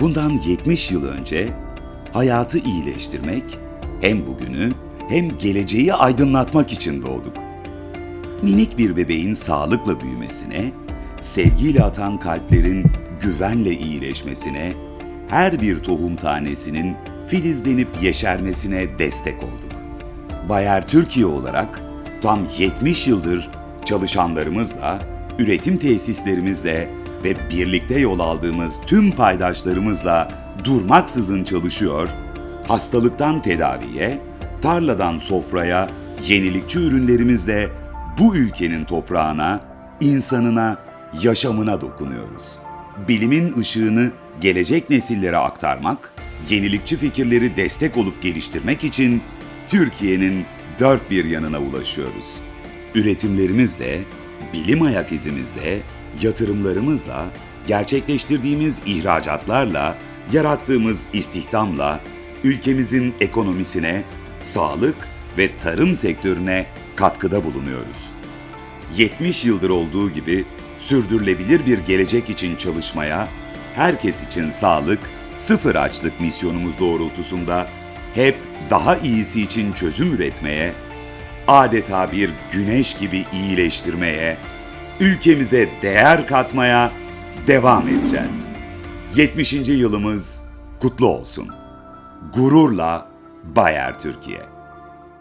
Bundan 70 yıl önce hayatı iyileştirmek, hem bugünü hem geleceği aydınlatmak için doğduk. Minik bir bebeğin sağlıkla büyümesine, sevgiyle atan kalplerin güvenle iyileşmesine, her bir tohum tanesinin filizlenip yeşermesine destek olduk. Bayer Türkiye olarak tam 70 yıldır çalışanlarımızla, üretim tesislerimizle ve birlikte yol aldığımız tüm paydaşlarımızla durmaksızın çalışıyor, hastalıktan tedaviye, tarladan sofraya, yenilikçi ürünlerimizle bu ülkenin toprağına, insanına, yaşamına dokunuyoruz. Bilimin ışığını gelecek nesillere aktarmak, yenilikçi fikirleri destek olup geliştirmek için Türkiye'nin dört bir yanına ulaşıyoruz. Üretimlerimizle, bilim ayak izimizle, yatırımlarımızla, gerçekleştirdiğimiz ihracatlarla, yarattığımız istihdamla ülkemizin ekonomisine, sağlık ve tarım sektörüne katkıda bulunuyoruz. 70 yıldır olduğu gibi sürdürülebilir bir gelecek için çalışmaya, herkes için sağlık, sıfır açlık misyonumuz doğrultusunda hep daha iyisi için çözüm üretmeye, adeta bir güneş gibi iyileştirmeye, ülkemize değer katmaya devam edeceğiz. 70. yılımız kutlu olsun. Gururla Bayer Türkiye.